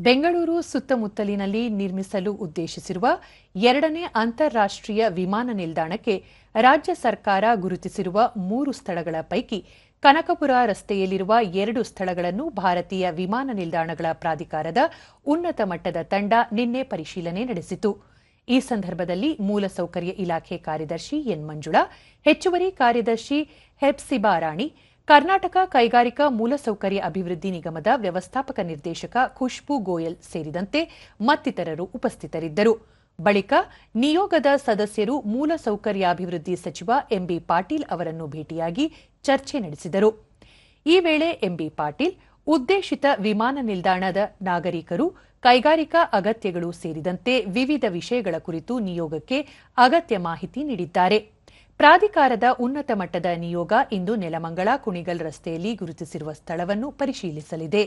ಬೆಂಗಳೂರು ಸುತ್ತಮುತ್ತಲಿನಲ್ಲಿ ನಿರ್ಮಿಸಲು ಉದ್ದೇಶಿಸಿರುವ ಎರಡನೇ ಅಂತಾರಾಷ್ಟ್ರೀಯ ವಿಮಾನ ನಿಲ್ದಾಣಕ್ಕೆ ರಾಜ್ಯ ಸರ್ಕಾರ ಗುರುತಿಸಿರುವ ಮೂರು ಸ್ಥಳಗಳ ಪೈಕಿ ಕನಕಪುರ ರಸ್ತೆಯಲ್ಲಿರುವ ಎರಡು ಸ್ಥಳಗಳನ್ನು ಭಾರತೀಯ ವಿಮಾನ ನಿಲ್ದಾಣಗಳ ಪ್ರಾಧಿಕಾರದ ಉನ್ನತ ಮಟ್ಟದ ತಂಡ ನಿನ್ನೆ ಪರಿಶೀಲನೆ ನಡೆಸಿತು. ಈ ಸಂದರ್ಭದಲ್ಲಿ ಮೂಲಸೌಕರ್ಯ ಇಲಾಖೆ ಕಾರ್ಯದರ್ಶಿ ಎನ್ ಮಂಜುಳಾ, ಹೆಚ್ಚುವರಿ ಕಾರ್ಯದರ್ಶಿ ಹೆಪ್ಸಿಬಾ ರಾಣಿ ಕರ್ನಾಟಕ ಕೈಗಾರಿಕಾ ಮೂಲಸೌಕರ್ಯ ಅಭಿವೃದ್ಧಿ ನಿಗಮದ ವ್ಯವಸ್ಥಾಪಕ ನಿರ್ದೇಶಕ ಖುಷ್ಬು ಗೋಯಲ್ ಸೇರಿದಂತೆ ಮತ್ತಿತರರು ಉಪಸ್ಥಿತರಿದ್ದರು. ಬಳಿಕ ನಿಯೋಗದ ಸದಸ್ಯರು ಮೂಲಸೌಕರ್ಯಾಭಿವೃದ್ಧಿ ಸಚಿವ ಎಂಬಿ ಪಾಟೀಲ್ ಅವರನ್ನು ಭೇಟಿಯಾಗಿ ಚರ್ಚೆ ನಡೆಸಿದರು. ಈ ವೇಳೆ ಎಂಬಿ ಪಾಟೀಲ್, ಉದ್ದೇಶಿತ ವಿಮಾನ ನಿಲ್ದಾಣದ ನಾಗರಿಕರು, ಕೈಗಾರಿಕಾ ಅಗತ್ಯಗಳು ಸೇರಿದಂತೆ ವಿವಿಧ ವಿಷಯಗಳ ಕುರಿತು ನಿಯೋಗಕ್ಕೆ ಅಗತ್ಯ ಮಾಹಿತಿ ನೀಡಿದ್ದಾರೆ. ಪ್ರಾಧಿಕಾರದ ಉನ್ನತ ಮಟ್ಟದ ನಿಯೋಗ ಇಂದು ನೆಲಮಂಗಳ ಕುಣಿಗಲ್ ರಸ್ತೆಯಲ್ಲಿ ಗುರುತಿಸಿರುವ ಸ್ಥಳವನ್ನು ಪರಿಶೀಲಿಸಲಿದೆ.